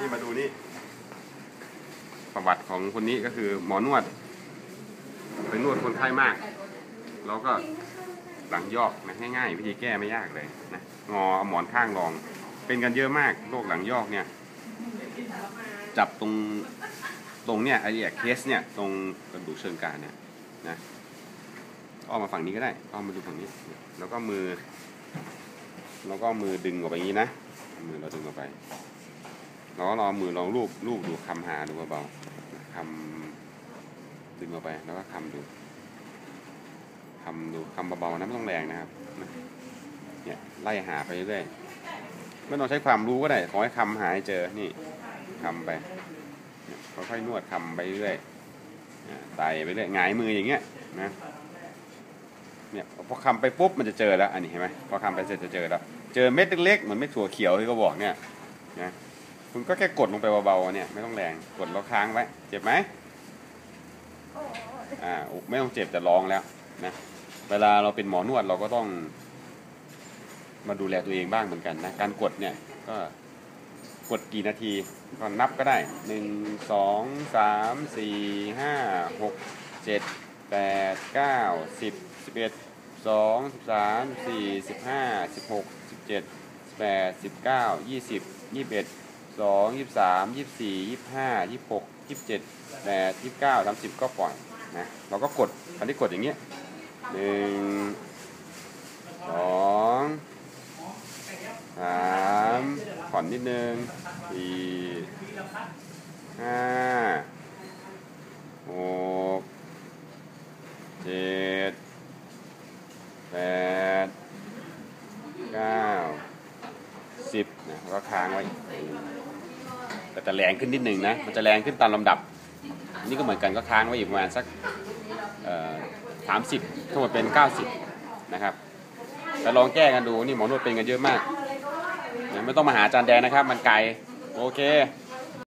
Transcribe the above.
นี่มาดูนี่ ประวัติของคนนี้ก็คือหมอนวดไปนวดคนไข้มาก แล้วก็หลังยอกนะง่ายๆ วิธีแก้ไม่ยากเลยนะงอเอาหมอนข้างรอง เป็นกันเยอะมากโรคหลังยอกเนี่ย จับตรงตรงเนี่ยไอเนี่ยเคสเนี่ยตรงกระดูกเชิงกรานเนี่ยนะอ้อมมาฝั่งนี้ก็ได้อ้อมมาดูฝั่งนี้ แล้วก็มือ แล้วก็มือดึงออกไปอย่างนี้นะ มือเราดึงออกไป เราเอามือลองลูบลูบดูคำหาดูเบาๆคำดึงออกไปแล้วก็คำดูคำดูคำเบาๆนะไม่ต้องแรงนะครับเนี่ยไล่หาไปเรื่อยไม่ต้องใช้ความรู้ก็ได้ขอให้คำหาให้เจอนี่คำไปเนี่ยค่อยๆนวดคำไปเรื่อยไต่ไปเรื่อยหงายมืออย่างเงี้ยนะเนี่ยพอคำไปปุ๊บมันจะเจอแล้ว อันนี้เห็นไหมพอคำไปเสร็จจะเจอแล้ว เจอเม็ดเล็กๆเหมือนเม็ดถั่วเขียวที่เขาบอกเนี่ยนะ คุณก็แค่กดลงไปเบาๆเนี่ยไม่ต้องแรงกดแล้วค้างไว้ เจ็บไหมอ่าไม่ต้องเจ็บจะร้องแล้วนะเวลาเราเป็นหมอนวดเราก็ต้อง มาดูแลตัวเองบ้างเหมือนกันนะการกดเนี่ยก็กดกี่นาทีก็นับก็ได้หนึ่งสองสามสี่ห้าหกเจ็ดแปดเก้าสิบสิบเอ็ดสองสิบสามสี่สิบห้าสิบหกสิบเจ็ดแปดสิบเก้ายี่สิบยี่สิบเอ็ด สองยี่สามยี่สี่ยี่ห้ายี่สิบหกยี่สิบเจ็ดแปดยี่สิบเก้าสามสิบก็ปล่อยนะเราก็กดอันนี้กดอย่างเงี้ยหนึ่งสองสามผ่อนนิดนึงสี่ห้าหกเจ็ดแปดเก้าสิบนะ แล้วก็ค้างไว้แต่จะแรงขึ้นนิดหนึ่งนะ มันจะแรงขึ้นตามลำดับ นี่ก็เหมือนกันก็ค้างไว้อยู่ประมาณสักสามสิบทั้งหมดเป็นเก้าสิบนะครับแต่ลองแก้กันดูนี่หมอนวดเป็นกันเยอะมาก ไม่ต้องมาหาอาจารย์แดนนะครับ มันไกล โอเค